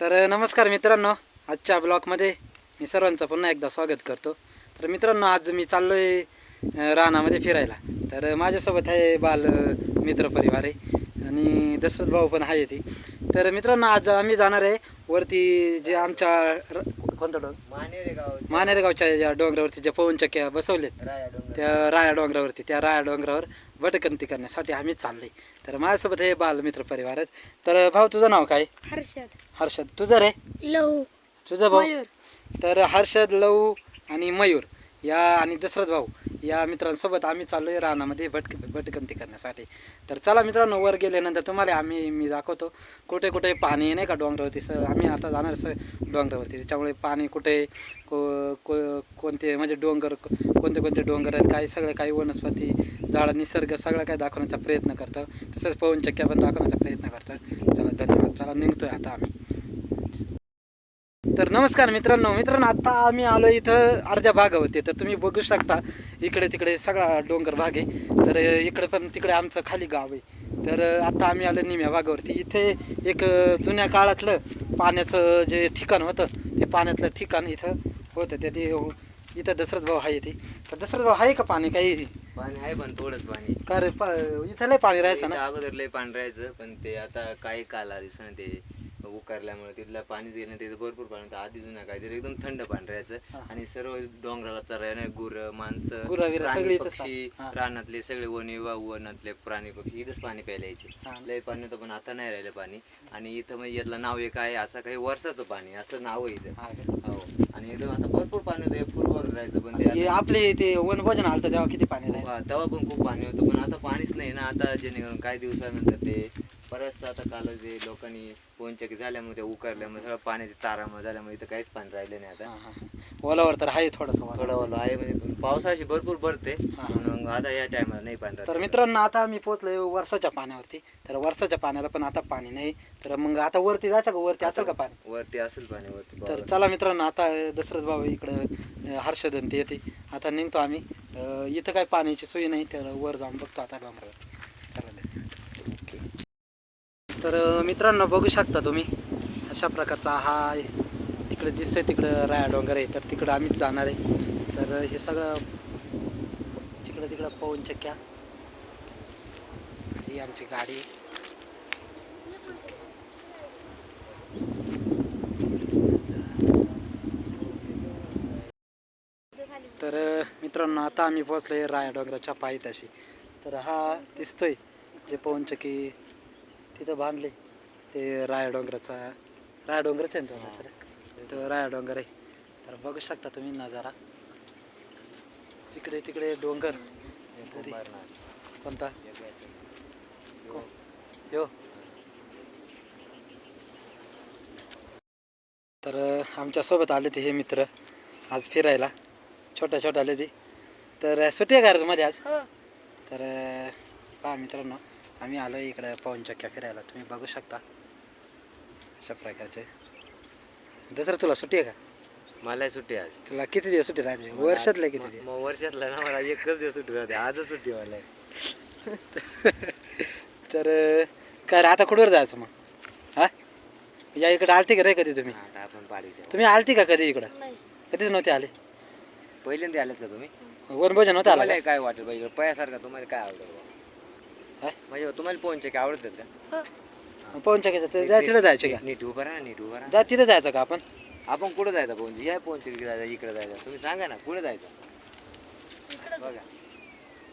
तर नमस्कार मित्रांनो. आजच्या ब्लॉगमध्ये मी सर्वांचं पुन्हा एकदा स्वागत करतो. तर मित्रांनो आज मी चाललो आहे रानामध्ये फिरायला. तर माझ्यासोबत आहे बाल मित्र परिवार आहे. आणि दशरथ भाऊ पण आहे ती तर मित्रांनो आज आम्ही जाणार आहे वरती जे आमच्या र- कोणता डोंग मानेरे गाव मानेरगावच्या ज्या डोंगरावरती ज्या पवनचक्क्या बसवलेत त्या राया डोंगरावरती त्या राया डोंगरावर भटकंती करण्यासाठी आम्ही चाललोय. तर माझ्यासोबत हे बालमित्र परिवार आहेत. तर भाऊ तुझं नाव काय? हर्षद. हर्षद. तुझं रे? लहू. तुझं भाऊ? मयूर. तर हर्षद लव आणि मयूर या आणि दशरथ भाऊ. या मित्रांसोबत आम्ही चाललोय रानामध्ये भटक भटकंती करण्यासाठी. तर चला मित्रांनो वर गेल्यानंतर तुम्हाला आम्ही मी दाखवतो. कुठे कुठे पाणी नाही का डोंगरावरती? सर आम्ही आता जाणार सर डोंगरावरती. त्याच्यामुळे पाणी कुठे को को कोणते म्हणजे डोंगर कोणते कोणते डोंगर आहेत काही सगळं काही वनस्पती झाडं निसर्ग सगळं काही दाखवण्याचा प्रयत्न करतो. तसंच पवनचक्क्या पण दाखवण्याचा प्रयत्न करतो. चला धन्यवाद. चला निघतोय आता आम्ही. तर नमस्कार मित्रांनो. मित्रांनो आता आम्ही आलो इथं अर्ध्या भागावरती. तर तुम्ही बघू शकता इकडे तिकडे सगळा डोंगर भाग आहे. तर इकडे पण तिकडे आमचं खाली गाव आहे. तर आता आम्ही आलो निम्या भागावरती. इथे एक जुन्या काळातलं पाण्याचं जे ठिकाण होतं ते पाण्यातलं ठिकाण इथं होतं. ते ते इथं दशरथ भाऊ आहे ते. तर दशरथ भाऊ आहे का पाणी काही? पाणी आहे पण थोडंच पाणी. का रे पा इथं लय पाणी राहायचं ना? अगोदर लय पाणी राहायचं पण ते आता काही काला दिवसानं ते. उकारल्यामुळे तिथलं पाणी गेलं तिथं भरपूर पाणी होतं. आधी जुन्या काहीतरी एकदम थंड पाणी राहायचं. आणि सर्व डोंगराला चरायला गुर माणसं प्राणी, पक्षी. रानातले सगळे वणी वा वनातले प्राणी पक्षी इथंच पाणी प्यायला यायचे. लय पाणी होतं पण आता नाही राहिलं पाणी. आणि इथं म्हणजे यातलं नाव एक आहे असं काही वर्षाचं पाणी असं नाव आहे इथं. हा आणि एकदम आता भरपूर पाणी होतं. फुलवर राहायचं पण ते आपले ते वनभोजन आलं तेव्हा किती पाणी हा, तेव्हा पण खूप पाणी होतं पण आता पाणीच नाही ना. आता जेणेकरून काही दिवसानंतर ते परत आता काल जे लोकांनी पोनचकी झाल्यामुळे उकारल्यामुळे सगळं पाण्याची तारामुळे झाल्यामुळे इथं काहीच पाणी राहिलं नाही आता. ओलावर तर आहे थोडंसं थोडं ओलं आहे म्हणजे पावसाची भरपूर भरते. हा. मग आता या टायमाला नाही पाणी. तर मित्रांनो आता आम्ही पोहोचलोय वर्षाच्या पाण्यावरती. तर वर्षाच्या पाण्याला पण आता पाणी नाही. तर मग आता वरती जायचं का? वरती असेल का पाणी? वरती असेल पाणी वरती तर. चला मित्रांनो आता दशरथ बाबा इकडं अं, हर्षदन ते येते. आता निघतो आम्ही. अं, इथं काय पाण्याची सोय नाही तर वर जाऊन बघतो आता डोंगरावर चला ओके तर मित्रांनो बघू शकता तुम्ही अशा प्रकारचा हा तिकडं तिकडे दिसतंय तिकडं राया डोंगर आहे. तर तिकडं आम्हीच जाणार आहे. तर हे सगळं तिकडं तिकडं पवन चक्क्या ही आमची गाडी तर मित्रांनो आता आम्ही पोहोचलोय राया डोंगराच्या पायथ्याशी. तर हा दिसतोय जे पवनचक्की तिथं बांधले. ते राया डोंगराचा राया डोंगरच आहे ना तो राया डोंगर आहे. तर बघू शकता तुम्ही नजारा. तिकडे तिकडे डोंगर. तरी. कोणता? हे यो. तर आमच्यासोबत आले ते हे मित्र. आज फिरायला. छोट्या छोट्या आले ते तर सुट्टी आहे मध्ये आज? हो. तर पहा मित्रांनो. आम्ही आलो इकडं पवनचक्क्या फिरायला. तुम्ही बघू शकता अशा प्रकारचे. दसरा तुला सुट्टी आहे का? मला सुट्टी आज. तुला किती दिवस सुट्टी राहते? वर्षातले किती दिवस? मग वर्षातला ना मला एकच दिवस सुट्टी राहते. आजच सुट्टी मला. तर अ, काय रे आता कुठवर जायचं मग? हा? या इकडे आलते का रे कधी तुम्ही? आता आपण पाडीच्या तुम्ही आलती का कधी इकडं? नाही. कधीच नव्हते आले. पहिल्यांदा आलेत का तुम्ही? वनभोजन नव्हतं आलं तुम्हाला काय वाटेल पाहिजे पयासारखा तुम्हाला काय आवडेल काय? म्हणजे तुम्हाला पोहचे काय आवडतात का? हो. का पवनचक्क्याचं जा तिथं जायचं का? नीट उभं राहा नीट उभं राहा. जा तिथं जायचं का आपण? आपण कुठं जायचं पोहचे या पोहचे जायचं इकडे जायचं. तुम्ही सांगा ना कुठे जायचं? इकडं बघा.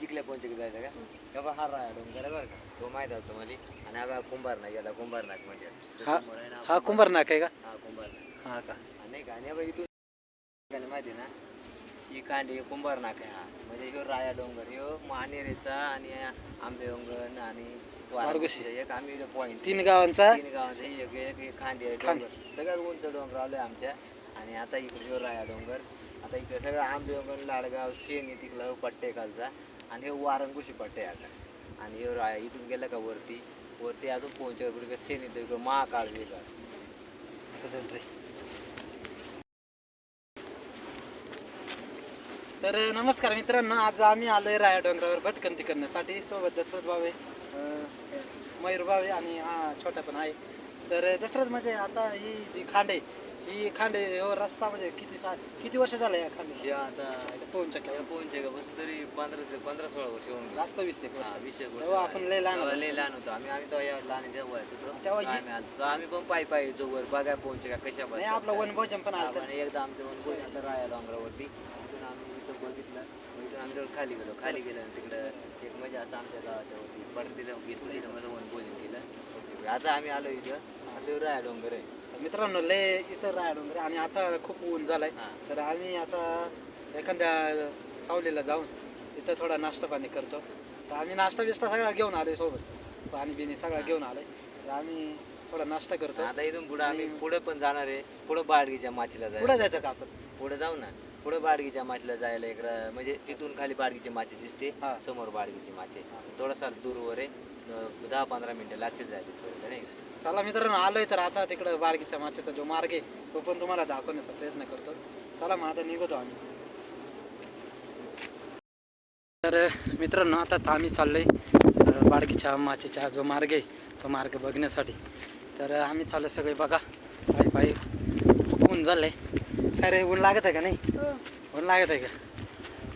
जिंकल्या पोहचे जायचं का? तेव्हा हा राहा डोंगर आहे बरं का. तो माहीत आहे तुम्हाला. आणि हा बघा कुंभारनाथ याला म्हणजे. हा- समोर आहे ना, हा कुंभारनाक आहे का? हा कुंभारनाथ हा का? आणि गाण्या बघ इथून गाणं माहिती आहे ना ही कांडी कुंभारनाक आहे हा. म्हणजे ह्यो राया डोंगर ह्यो मानेरेचा आणि आंबेवंगण आणि वारगुशी. वारगुशीचा एक आम्ही पॉईंट तीन गावांचा तीन गावांचा एक एक एक खांडी आहे खांडी. डोंगर. सगळ्यात उंच डोंगर आलोय आमच्या. आणि आता इकडे ह्यो राया डोंगर. आता इकडे सगळं आंबेवंगण लाडगाव शेणी तिकडला पट्टे खालचा. आणि हे वारंगुशी पट्टे आता. आणि ह्यो राया इथून गेलं का वरती? वरती अजून पोहोचवर इकडं महाकाळ वेगळा असं दोन तर नमस्कार मित्रांनो आज आम्ही आलोय राया डोंगरावर भटकंती करण्यासाठी. सोबत दशरथ भावे मयूर भावे आणि हा छोटा पण आहे. तर दसऱ्यात म्हणजे आता ही जी खांड आहे ही खांड आहे हो रस्ता म्हणजे किती सा किती वर्ष झालं या खांड आता पोहून चक्क्या या पोहून का बस तरी पंधरा ते पंधरा सोळा वर्ष होऊन. जास्त वीस एक वर्ष. वीस एक वर्ष. आपण लय लहान. लय लहान होतो. आम्ही आम्ही तेव्हा या लहान जेव्हा होतो तेव्हा आम्ही पण पायी पायी जो वर बघाय पोहोचचे का कशा बसतात. आपलं. वनभोजन पण आलं एकदा आमचं वनभोजन आता राया डोंगरावरती. इथं बघितलं. इथून आम्ही तेवढं खाली गेलो. खाली गेलो आणि तिकडं एक म्हणजे असं आमच्या गावाच्या वरती परतीला घेतलं तिथं माझं वनभोजन केलं. ओके. आता आम्ही आलो इथं. आता राया डोंगर आहे. मित्रांनो लय इथं राय डोंगर आणि आता खूप ऊन झालाय. तर आम्ही आता एखाद्या सावलीला जाऊन तिथं थोडा नाश्ता पाणी करतो. तर आम्ही नाश्ता बिष्टा सगळा घेऊन आलोय सोबत. पाणी बिणी सगळं घेऊन आलोय. तर आम्ही थोडा नाश्ता करतो आता इथून पुढे आम्ही पुढे पण जाणार आहे. पुढे बाडगीच्या माचीला पुढे जायचं का आपण? पुढे जाऊ ना. पुढे बाडगीच्या माचीला जायला इकडं म्हणजे तिथून खाली बाडगीची माची दिसते. हा. समोर बाडगीची माची. थोडासा दूरवर आहे. अं, दहा पंधरा मिनिटं लागतील जायला तिथपर्यंत नाही का? चला मित्रांनो आलोय तर आता तिकडं बारगीच्या माचेचा जो मार्ग आहे तो पण तुम्हाला दाखवण्याचा प्रयत्न करतो. चला मग आता निघतो आम्ही. तर मित्रांनो आता आम्ही चाललोय. बाडगीच्या माचेचा जो मार्ग आहे तो मार्ग बघण्यासाठी. तर आम्ही चाललो सगळे बघा. पायी पायी खूप ऊन झालंय. काय रे ऊन लागत आहे का नाही? ऊन लागत आहे का?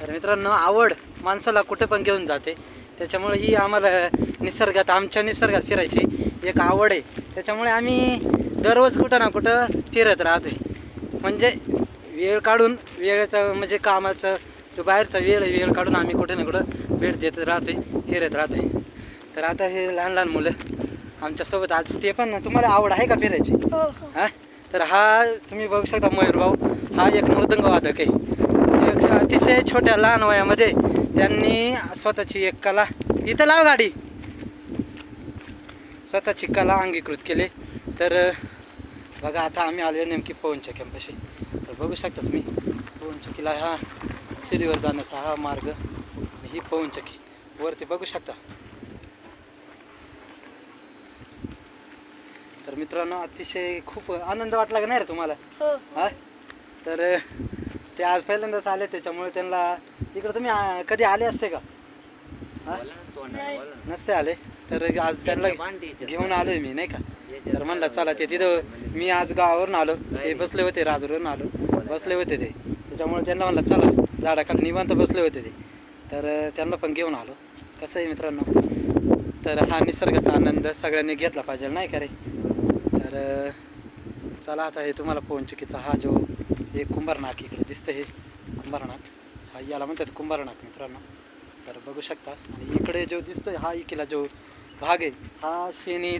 तर मित्रांनो आवड माणसाला कुठे पण घेऊन जाते. त्याच्यामुळे ही आम्हाला निसर्गात आमच्या निसर्गात फिरायची एक आवड आहे. त्याच्यामुळे आम्ही दररोज कुठं ना कुठं फिरत राहतोय. म्हणजे वेळ काढून वेळेचा म्हणजे कामाचं जो बाहेरचा वेळ वेळ काढून आम्ही कुठे ना कुठं भेट देत राहतोय फिरत राहतोय. तर आता हे लहान लहान मुलं आमच्यासोबत आज ते पण तुम्हाला आवड आहे का फिरायची? हा तर हा तुम्ही बघू शकता मयूर भाऊ हा एक मृदंग वादक आहे. एक अतिशय छोट्या लहान वयामध्ये त्यांनी स्वतःची एक कला इथं लाव गाडी. स्वतःची कला अंगीकृत केली. तर बघा आता आम्ही आलो नेमकी पवनच्या कॅम्पशी तर बघू शकता तुम्ही पवनचक्कीला हा शिडीवर जाण्याचा हा मार्ग आणि ही पवनचक्की वरती बघू शकता. तर मित्रांनो अतिशय खूप आनंद वाटला का नाही रे तुम्हाला? हा. तर ते आज पहिल्यांदाच आले त्याच्यामुळे त्यांना इकडं तुम्ही आ, कधी आले असते का? हा? नसते आले. तर आज त्यांना. घेऊन आलोय मी नाही का? तर म्हणलं चला ते तिथं मी आज गावावरून आलो. ते. बसले होते राजूरवरून आलो. बसले होते ते. त्याच्यामुळे त्यांना म्हणलं चला. झाडाखाली निवांत बसले होते ते. तर त्यांना पण घेऊन आलो. कसं आहे मित्रांनो? तर हा निसर्गाचा आनंद सगळ्यांनी घेतला पाहिजे नाही का रे? तर चला आता हे तुम्हाला पोहनचुकीचा हा जो हे कुंभारनाक इकडे दिसतं हे कुंभारनाक. हा याला म्हणतात कुंभारनाक मित्रांनो. तर बघू शकता. आणि इकडे जो दिसतोय हा इकेला जो भाग आहे हा शेणी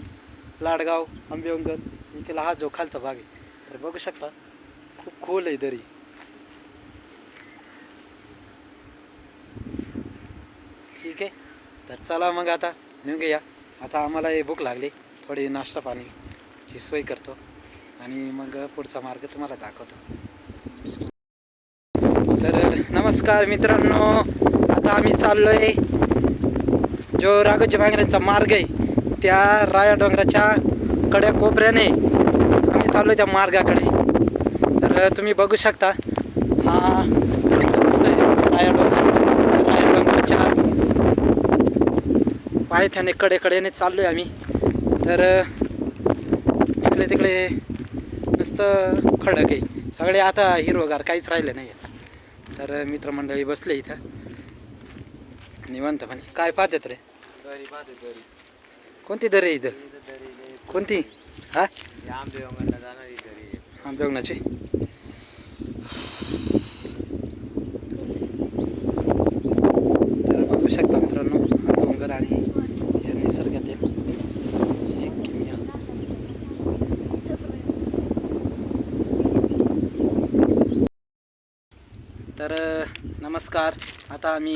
लाडगाव आंबेवंगन इकेला हा जो खालचा भाग आहे. तर बघू शकता. खूप खोल आहे दरी. ठीक आहे. तर चला मग आता निघूया. आता आम्हाला हे भूक लागली. थोडी नाश्ता पाणीची सोय करतो. आणि मग पुढचा मार्ग तुम्हाला दाखवतो. तर नमस्कार मित्रांनो. आता आम्ही चाललोय जो राघोजी भांगऱ्यांचा मार्ग आहे त्या राया डोंगराच्या कड्या कोपऱ्याने आम्ही चाललोय त्या मार्गाकडे. तर तुम्ही बघू शकता हा दिसतोय राया डोंगर राया डोंगराच्या पायथ्याने कडेकडेने चाललोय आम्ही. तर इकडे तिकडे नुसतं खडक आहे. सगळे आता हिरवगार काहीच राहिले नाही आता. तर मित्रमंडळी बसले इथं. निवांतपणे. काय पाहतात रे? कोणती दरी आहे इथं? कोणती? हा? आहे. आंबेवंगनाची तर बघू शकता मित्रांनो हा डोंगर आणि हे निसर्गातील एक किमया तर नमस्कार. आता आम्ही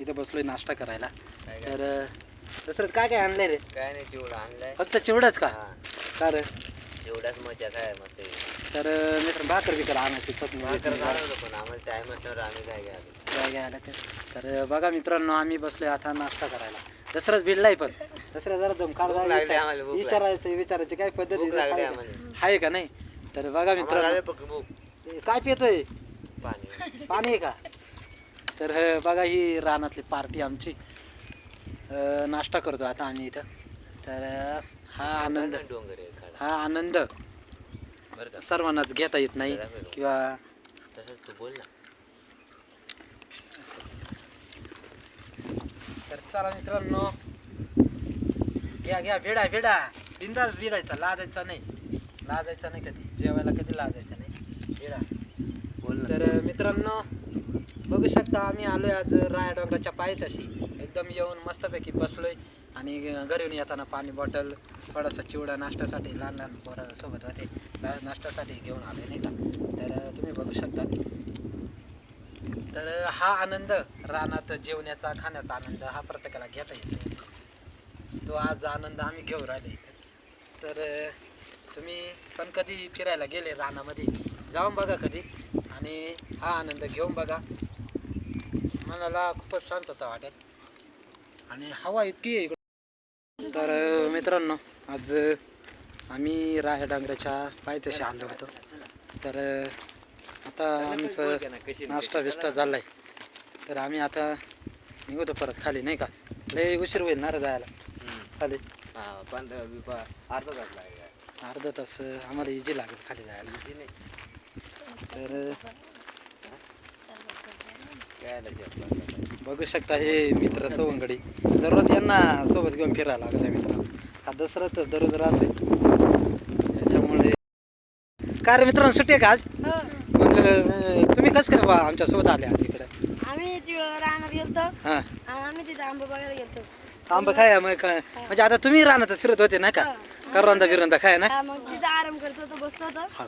इथं बसलोय नाश्ता करायला. काय काय? तर दसऱ्यात काय काय आणलंय रे? काय नाही चिवडा आणलाय. फक्त चिवडच का? हा. का रे? चिवडाच मजा काय मस्त आहे. तर मित्र भाकर बिकर आणायची चटणी भाकर झालं होतं पण आम्हाला टाइम नसल्यावर आम्ही काय घ्यायला काय घ्यायला ते? तर बघा मित्रांनो आम्ही बसलोय आता नाश्ता करायला. दसराच भिडलाय पण. दसऱ्या जरा दम काढ भूक लागली आम्हाला, भूक लागली. विचारायचं विचारायची काय पद्धती भूक लागली आहे आम्हाला. आहे का नाही? तर बघा आम्हाला लागली मित्रांनो फक्त भूक. काय पितोय? पाणी. पाणी आहे का? तर बघा ही रानातली पार्टी आमची. अं, नाश्ता करतो आता आम्ही इथं. तर अं, हा आनंद. डोंगर आहे हा आनंद. बरं का? सर्वांनाच घेता येत नाही? किंवा तसंच तू बोल ना. तर चला मित्रांनो. घ्या घ्या भेडा भेडा. बिंदास भिडायचा लादायचा नाही. लादायचा नाही कधी. जेवायला कधी लादायचा नाही. भेडा. तर मित्रांनो बघू शकता आम्ही आलोय आज राया डोंगराच्या पायथ्याशी. एकदम येऊन मस्तपैकी बसलोय आणि घरून येताना पाणी बॉटल थोडासा चिवडा नाश्त्यासाठी लहान लहान पोरं सोबत होते. नाश्त्यासाठी घेऊन आलोय नाही का? तर तुम्ही बघू शकता. तर हा आनंद रानात जेवण्याचा खाण्याचा आनंद हा प्रत्येकाला घेता येतो. तो आज आनंद आम्ही घेऊन राहिले. तर तुम्ही पण कधी फिरायला गेले रानामध्ये? जाऊन बघा कधी. आणि हा आनंद घेऊन बघा. मनाला खूपच शांतता वाटेल. आणि हवा इतकी आहे इकडं. तर मित्रांनो आज आम्ही राया डांगराच्या पायथ्याशी आलो होतो. तर आता आमचं नाश्ता बिष्टा झालाय. तर आम्ही आता निघतो परत खाली नाही का? लय उशीर होईल ना रे जायला. खाली. अर्धा तास अर्धा तास आम्हाला इजी लागेल खाली जायला. तर बघू शकता हे मित्र सवंगडी. दररोज यांना सोबत घेऊन फिरायला लागत आहे मित्र हा दसरा तर दररोज राहतोय. त्याच्यामुळे काय रे मित्रांनो सुट्टी आहे का आज? हो. मग अं, तुम्ही कसं काय बा आमच्यासोबत आले आज इकडे? आम्ही तिकडं रानात गेलतो. हां. आणि आम्ही तिथे आंबा बघायला गेलतो. आंबा खाय मग काय म्हणजे आता तुम्ही रानातच फिरत होते ना का? करवंदा बिरंदा खाय ना हा, मग तिथे आराम करत होतो बसलो होतो. हा.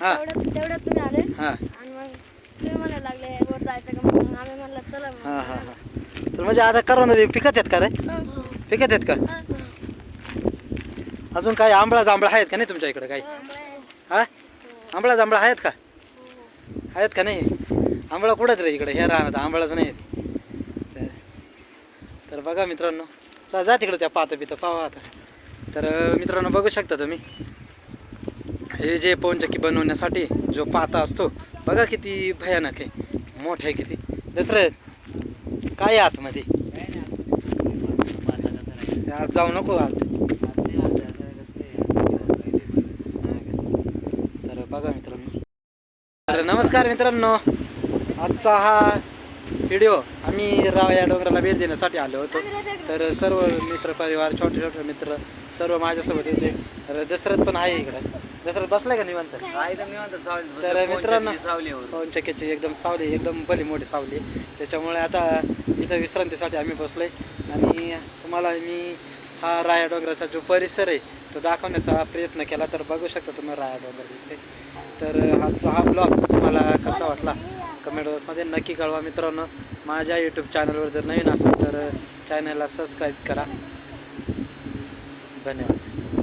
हा. तेवढ्यात तेवढ्यात तुम्ही आले. हा. आणि मग तुम्ही म्हणायला लागले वर जायचं का आम्ही म्हणलं चला मग. हा हा हा. तर म्हणजे आता करवंदा बी पिकत आहेत का रे? हो. पिकत आहेत का? हा. अजून काय आंबळा जांभळा आहेत का नाही तुमच्या इकडे काही? हा आंबळा जांभळा आहेत का? आहेत का नाही? आंबळा कुठं रे इकडे? ह्या राहणार आंबळाच नाही आहे तर तर बघा मित्रांनो. जा जा तिकडे त्या पाहतं पितं पाहा आता. तर अं, मित्रांनो बघू शकता तुम्ही. हे जे पवनचक्की बनवण्यासाठी जो पाता असतो बघा किती भयानक आहे. मोठं आहे किती. दुसरं काय आहे आतमध्ये? आत जाऊ नको आत. तर बघा मित्रांनो. तर नमस्कार मित्रांनो. आजचा हा व्हिडिओ आम्ही राव या डोंगराला भेट देण्यासाठी आलो होतो. तर सर्व मित्र परिवार छोटे छोटे मित्र सर्व माझ्यासोबत होते. तर दशरथ पण आहे इकडे. दसरथ बसलाय का निवांत? तर मित्रांनो पवनचक्कीची एकदम सावली एकदम भली मोठी सावली. त्याच्यामुळे आता इथं विश्रांतीसाठी आम्ही बसलोय. आणि तुम्हाला मी हा राया डोंगराचा जो परिसर आहे तो दाखवण्याचा प्रयत्न केला. तर बघू शकता तुम्ही राया डोंगर दिसते तर आजचा हा ब्लॉग तुम्हाला कसा वाटला? कमेंट बॉक्समध्ये नक्की कळवा मित्रांनो. माझ्या यूट्यूब चॅनलवर जर नवीन असाल तर चॅनलला सबस्क्राईब करा. धन्यवाद.